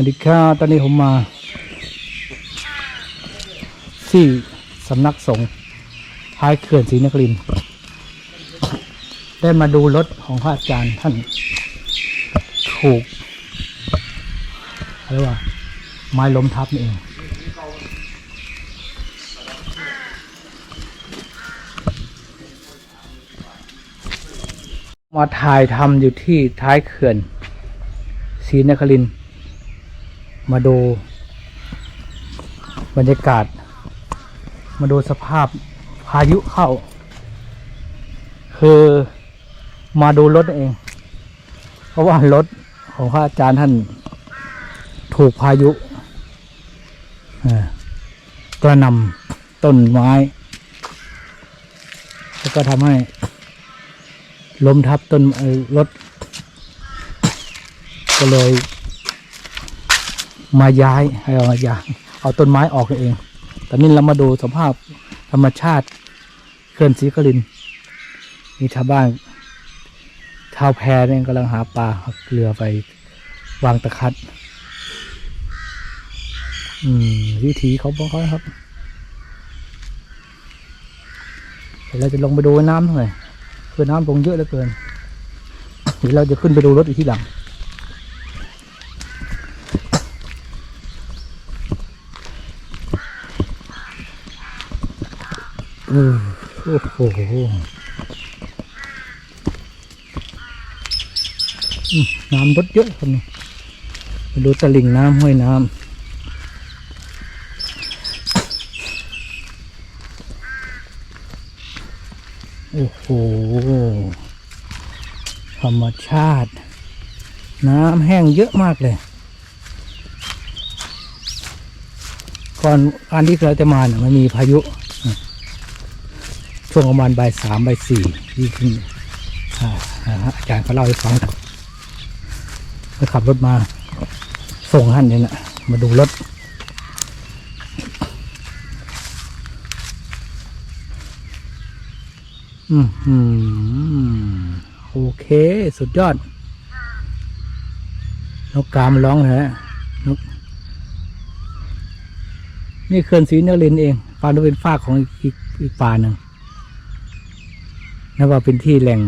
วัสดีครับตอนนี้ผมมา ที่สำนักสงฆ์ท้ายเขื่อนศรีนครินได้มาดูรถของพระอาจารย์ท่านถูกอะไรวะไม้ล้มทับนี่เองมาถ่ายทำอยู่ที่ท้ายเขื่อนศรีนครินทร์ มาดู บรรยากาศ มาดูสภาพพายุเข้า คือมาดูรถเอง เพราะว่ารถของพระอาจารย์ท่านถูกพายุกระนำต้นไม้ แล้วก็ทำให้ล้มทับต้นรถก็เลย มาย้ายให้เอามาย้ายเอาต้นไม้ออกเอง ตอนนี้เรามาดูสภาพธรรมชาติเขื่อนศรีกลินมีชาวบ้านชาวแพเนี่ยกำลังหาปลาเอาเกลือไปวางตะคัด อืมวิธีเขาบอกเขาครับเดี๋ยวเราจะลงไปดูน้ำหน่อยคือน้ำลงเยอะเหลือเกินเดี๋ยวเราจะขึ้นไปดูรถอีกที่หลัง เออ โอ้โหน้ำลดเยอะครับนี่มาดูตลิ่งน้ำห้วยน้ำโอ้โห ธรรมชาติ น้ำแห้งเยอะมากเลย ก่อนการที่เราจะมาเนี่ยมันมีพายุ ช่วงประมาณบ่ายสามบ่ายสี่ที่ขึ้นอาจารย์เขาเล่าให้ฟังไปขับรถมา ส่งท่านเนี่ยนะมาดูรถ อืมอืมโอเค สุดยอด นกกามนร้องฮะนกนี่เขื่อนศรีนครินเองปลาโนเป็นฟากของอีกอีกอีกป่าหนึ่ง นับว่าเป็นที่แหล่ง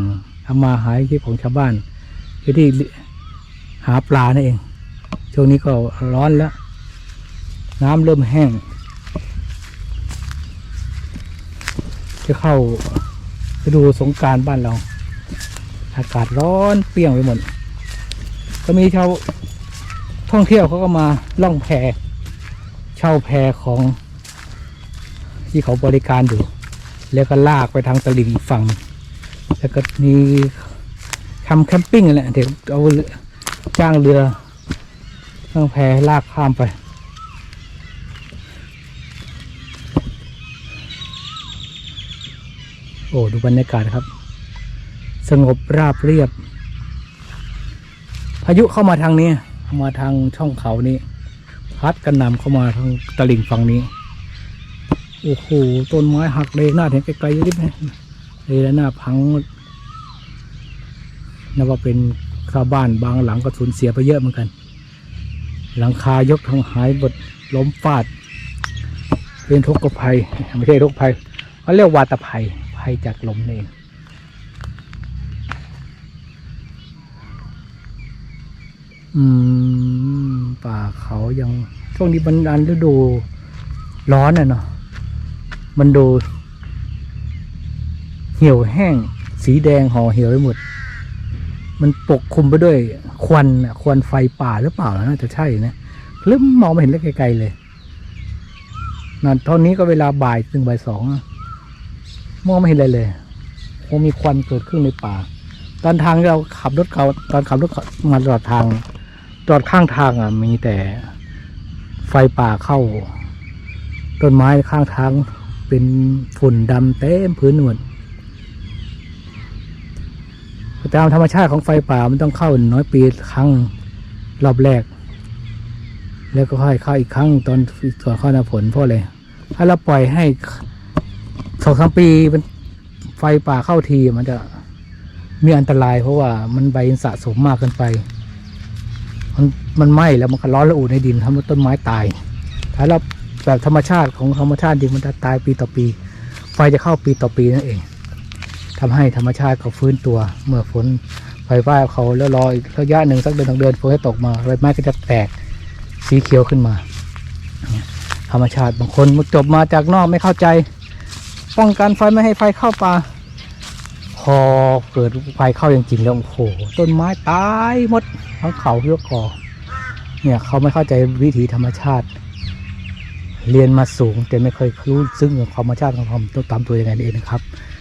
ทำมาหาชีพของชาวบ้านคือที่หาปลานั่นเอง ช่วงนี้ก็ร้อนแล้ว น้ำเริ่มแห้ง จะเข้าไปดูสงการบ้านเรา อากาศร้อนเปรี้ยงไปหมด ก็มีชาวท่องเที่ยวเขาก็มาล่องแพเช่าแพของที่เขาบริการอยู่ แล้วก็ลากไปทางตลิ่งฝั่ง แล้วก็มีทำแคมปิ้งนั่นแหละเดี๋ยวเอาเจ้างเรือตั้งแพลากข้ามไป โอ้ดูบรรยากาศครับ สงบราบเรียบ พายุเข้ามาทางนี้ามาทางช่องเขานี้ พัดกันนำเข้ามาทางตลิ่งฝั่งนี้ โอ้โหต้นไม้หักเลยหน้าเห็นไกลๆนิดไหมเลย แล้วหน้าพังนับว่าเป็นชาวบ้านบางหลังก็สูญเสียไปเยอะเหมือนกัน หลังคายกทางหายบดล้มฟาด เป็นทุกข์ภัยไม่ใช่ทุกข์ภัยเขาเรียกวาตภัยภัยจากลมเองอืม ป่าเขายังช่วงนี้มันอันฤดูร้อนอะเนาะมันดู เหี่ยวแห้ง สีแดงห่อเหี่ยวไปหมด มันปกคลุมไปด้วยควันควันไฟป่าหรือเปล่าน่าจะใช่นะหรือมองไม่เห็นเลยไกลๆเลยนั่นตอนนี้ก็เวลาบ่ายถึงบ่ายสองมองไม่เห็นอะไรเลยคงมีควันเกิดขึ้นในป่า ตอนทางเราขับรถเขาตอนขับรถมาตลอดทางตลอดข้างทางอะ มีแต่ไฟป่าเข้า ต้นไม้ข้างทางเป็นฝุ่นดำเต็มพื้นหมด ตามธรรมชาติของไฟป่ามันต้องเข้าน้อยปีครั้งรอบแรก แล้วก็ค่อยเข้าอีกครั้งตอนก่อนเข้าหน้าฝนเพราะอะไรถ้าเราปล่อยให้สองสามปีมันไฟป่าเข้าทีมันจะมีอันตราย เพราะว่ามันใบสะสมมากเกินไป มันมันไหม้แล้วมันก็ร้อนระอุในดินทำให้ต้นไม้ตาย ถ้าเราแบบธรรมชาติของธรรมชาติดินมันจะตายปีต่อปี ไฟจะเข้าปีต่อปีนั่นเอง ทำให้ธรรมชาติเขาฟื้นตัว เมื่อฝนไฟฟ้าเขาแล้วรออีกระยะหนึ่งสักเดือนสองเดือนฝนจะตกมาใบไม้ก็จะแตกสีเขียวขึ้นมา ธรรมชาติบางคนจบมาจากนอกไม่เข้าใจ ป้องกันไฟไม่ให้ไฟเข้าป่าพอเกิดไฟเข้าจริงๆแล้วโอ้โหต้นไม้ตายหมดทั้งเขายกกอเนี่ยเขาไม่เข้าใจวิถีธรรมชาติ เรียนมาสูงแต่ไม่เคยรู้ซึ่งของธรรมชาติของความต้องตามตัวยังไงเองนะครับ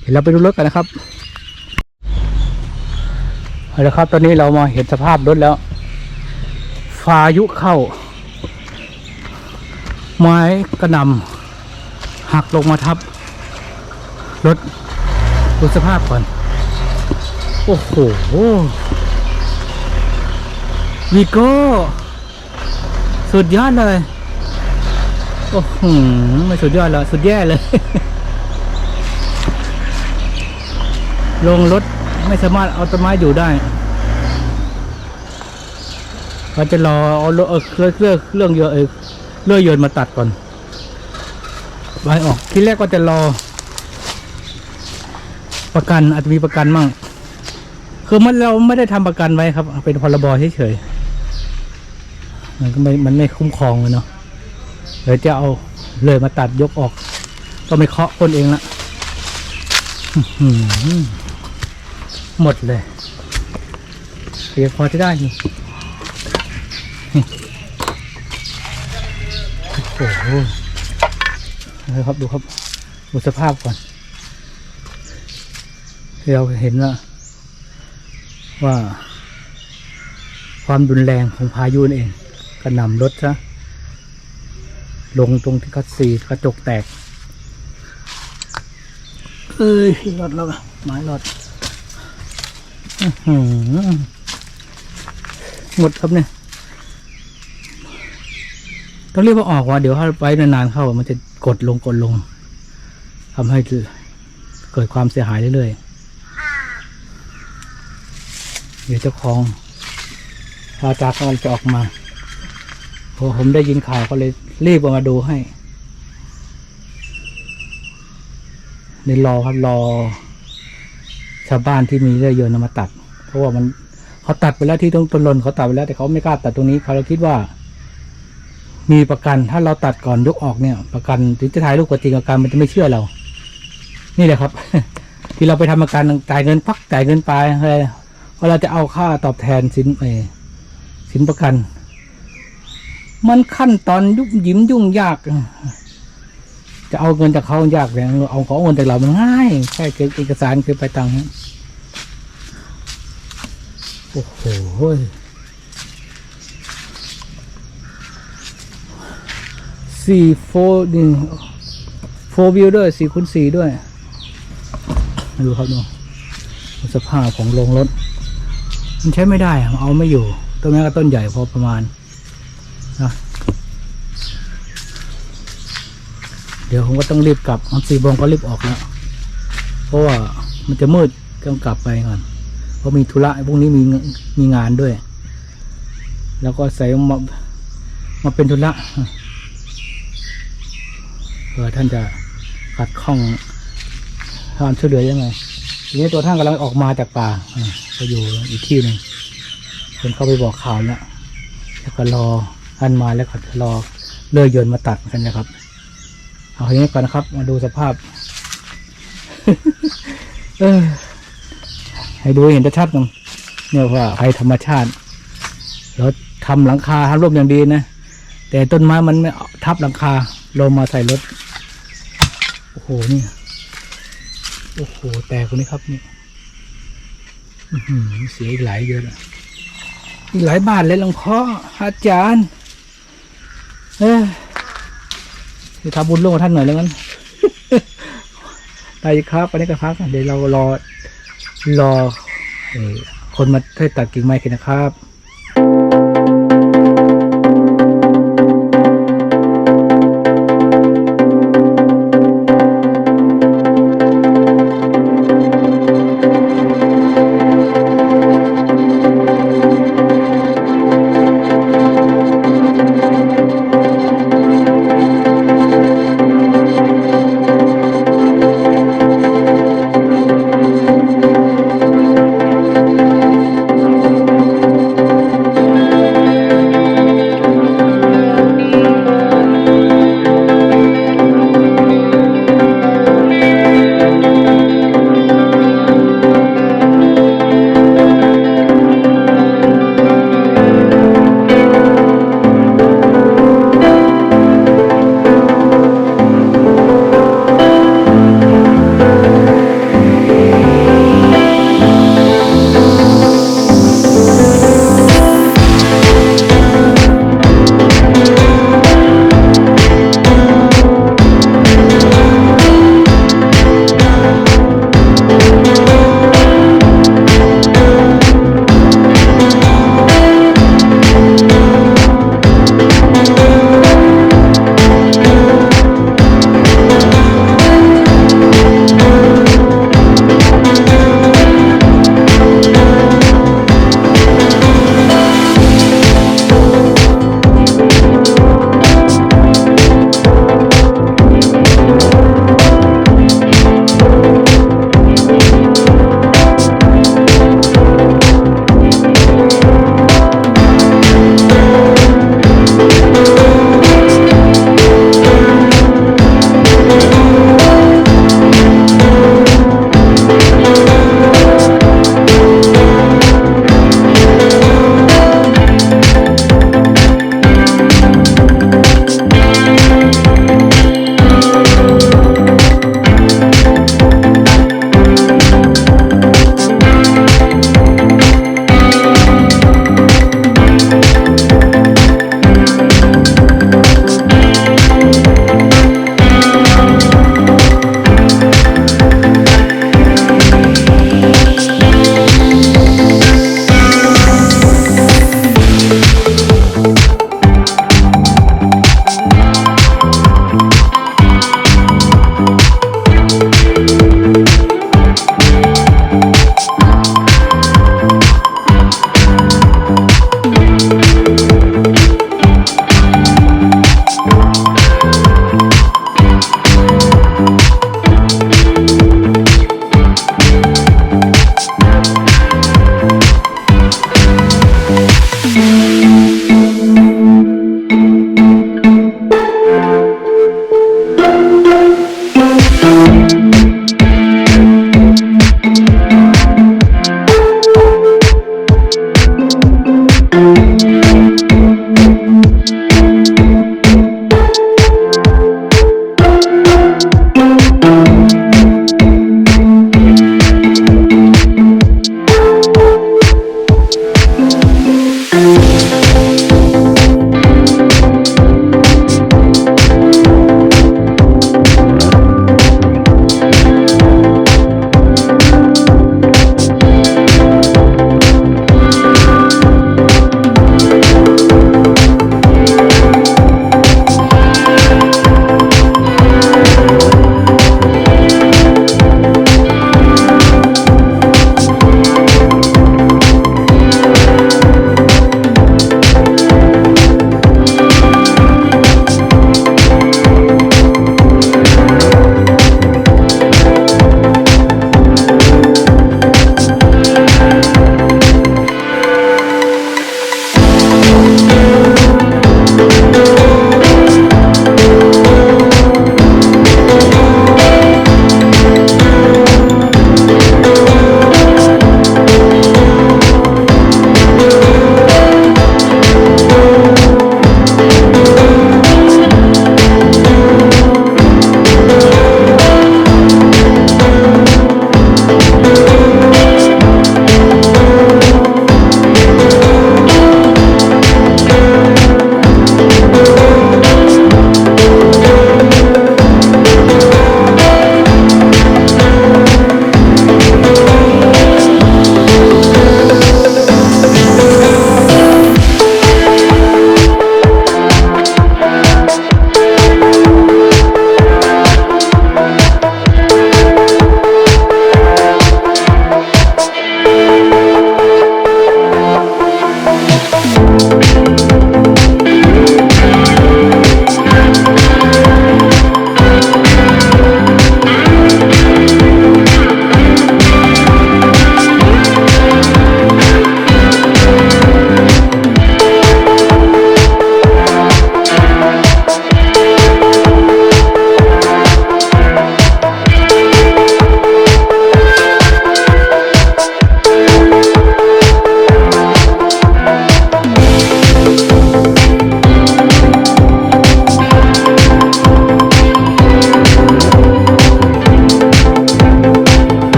เดี๋ยวเราไปดูรถกันนะครับเอาละครับ ตอนนี้เรามาเห็นสภาพรถแล้วฟายุเข้า ไม้กระนำหักลงมาทับ รถดูสภาพก่อน โอ้โหวีโก้สุดยอดเลย โอ้โหไม่สุดยอดแล้ว สุดแย่เลย ลงรถไม่สามารถเอาต้นไม้อยู่ได้เราจะรอเอารถเครื่องเครื่องเครื่องยนต์เออเลื่อยยนต์มาตัดก่อนไว้ออกทีแรกก็จะรอ ประกันอาจจะมีประกันมั่งคือมันเราไม่ได้ทำประกันไว้ครับ เป็นพรบเฉยๆมันก็ไม่มันไม่คุ้มครองเลยเนาะเดี๋ยวจะเอาเลยมาตัดยกออก ก็ไม่เคาะคนเองละ หมดเลยเพียงพอจะได้นี่โอ้โหนะครับดูครับดูสภาพก่อนเราเห็นว่าว่า ความรุนแรงของพายุนั่เองกระหน่ำรถซะลงตรงที่คัดซีกระจกแตก เอ้ยรถแล้วไม้รถ หมดครับเนี่ย ต้องรีบเอาออกว่ะเดี๋ยวถ้าไปนานๆเข้า มันจะกดลงกดลงทำให้เกิดความเสียหายเรื่อยๆ เดี๋ยวเจ้าของพาจากกำลังจะออกมาพอผมได้ยินข่าวก็เลยรีบออกมาดูให้ในรอครับรอ ชาวบ้านที่มีเลื่อยยนต์มาตัด เพราะว่ามันเขาตัดไปแล้วที่ตรงต้นลนเขาตัดไปแล้วแต่เขาไม่กล้าตัดตรงนี้เขาเราคิดว่า มีประกันถ้าเราตัดก่อนยกออกเนี่ย ประกันถึงจะถ่ายรูปกับจริงกับการมันจะไม่เชื่อเรา นี่แหละครับ ที่เราไปทำประกันจ่ายเงินพักจ่ายเงินไปอะไรเพราะเราจะเอาค่าตอบแทนสินเออสินประกัน มันขั้นตอนยุ่งยิ้มยุ่งยาก จะเอาเงินจากเขายากเลยเอาของเงินจากเรามันง่ายแค่เก็บเอกสารคือไปตังค์โอ้โหสี่โฟนี่โฟวิวด้วยสี่คูณสี่ด้วย ดูครับดูสภาพของโรงรถ มันใช้ไม่ได้ เอาไม่อยู่ ต้นไม้ก็ต้นใหญ่พอประมาณนะ เดี๋ยวผมก็ต้องรีบกลับมันสี่โมงก็รีบออกแล้วเพราะว่ามันจะมืดต้องกลับไปก่อนเพราะมีธุระพรุ่งนี้มีมีงานด้วย แล้วก็ใส่มามาเป็นธุระเผื่อท่านจะขัดข้องความช่วยเหลือยังไงทีนี้ตัวท่านกำลังออกมาจากป่าอ่าก็อยู่อีกที่หนึ่งคนเข้าไปบอกข่าวแล้วแล้วก็รอท่านมาแล้วก็รอเลื่อยยนต์มาตัดกันนะครับ เอาอย่างนี้ก่อนนะครับ มาดูสภาพ เออ ให้ดูเห็นชัดๆหน่อยเนี่ยว่าภัยธรรมชาติเราทำหลังคาทำร่มอย่างดีนะแต่ต้นไม้มันไม่ทับหลังคาลงมาใส่รถ โอ้โหนี่โอ้โหแตกคนนี้ครับนี่เสียอีกหลายเยอะเลยอีกหลายบาทเลยหลวงพ่ออาจารย์ เออ จะทำบุญร่วมกับท่านหน่อยแล้วกันได้ครับอันนี้ก็พักเดี๋ยวเรารอรอคนมาให้ตัดกิ่งไม้กันนะครับ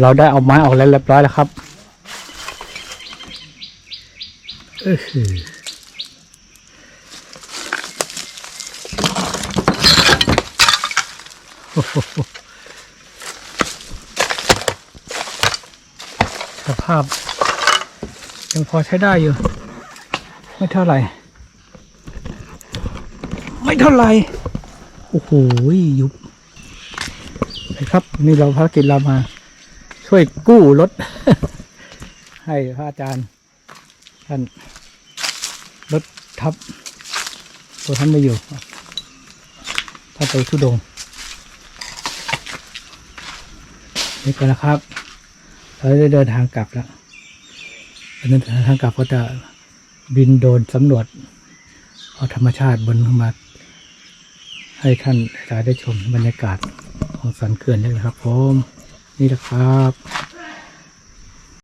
เราได้เอาไม้ออกแล้วเรียบร้อยแล้วครับคือโอ้โหสภาพ ยังพอใช้ได้อยู่ ไม่เท่าไหร่ ไม่เท่าไหร่ โอ้โหยุบนะครับ นี่เราภารกิจเรามา ช่วยกู้รถ ให้พระอาจารย์ท่านรถทับ ตัวท่านไม่อยู่ท่านไปทุดงนี่ก็นะครับเราได้เดินทางกลับแล้วเดินทางกลับก็จะบินโดรนสำรวจเอาธรรมชาติบนขึ้นมาให้ท่านได้ชมบรรยากาศของสันเขื่อนนี่นะครับผม นี่แหละครับ